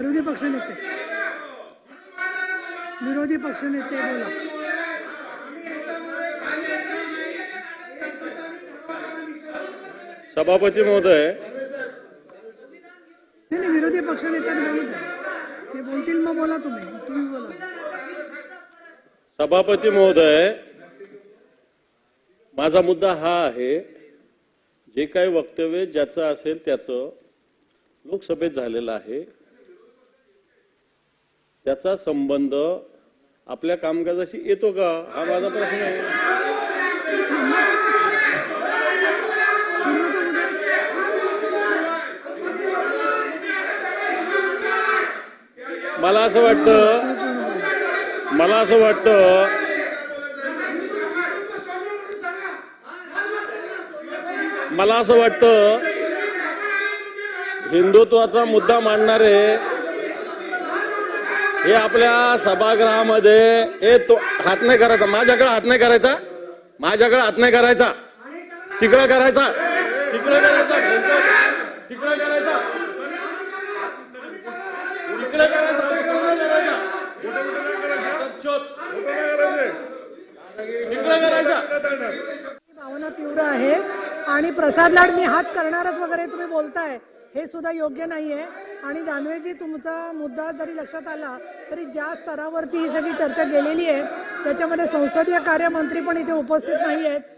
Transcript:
विरोधी पक्षनेते विरोधी पक्षनेते बोला. सभापती महोदय. नाही नाही विरोधी पक्षनेत्यांना बोलू द्या ते बोलतील मग बोला तुम्ही. तुम्ही बोला. सभापती महोदय माझा मुद्दा हा आहे जे काही वक्तव्य ज्याचं असेल त्याचं लोकसभेत झालेलं आहे. त्याचा संबंध आपल्या कामकाजाशी येतो का? हा माझा प्रश्न आहे. मला असं वाटतं मला असं वाटतं मला असं वाटतं हिंदुत्वाचा मुद्दा मांडणारे हे आपल्या सभागृहामध्ये हे तो हात नाही करायचा माझ्याकडे हात नाही करायचा. माझ्याकडे हात नाही करायचा. तिकडं करायचा. तिकडं करायचा. तिकडं करायचा. तिकडे करायचा. तिकडे करायचा. भावना तीव्र आहे आणि प्रसाद लाड मी हात करणारच वगैरे तुम्ही बोलताय. हे सुद्धा योग्य नाही आहे आणि दानवेजी तुमचा मुद्दा जरी लक्षात आला तरी ज्या स्तरावरती ही सगळी चर्चा गेलेली आहे त्याच्यामध्ये संसदीय कार्यमंत्री पण इथे उपस्थित नाही आहेत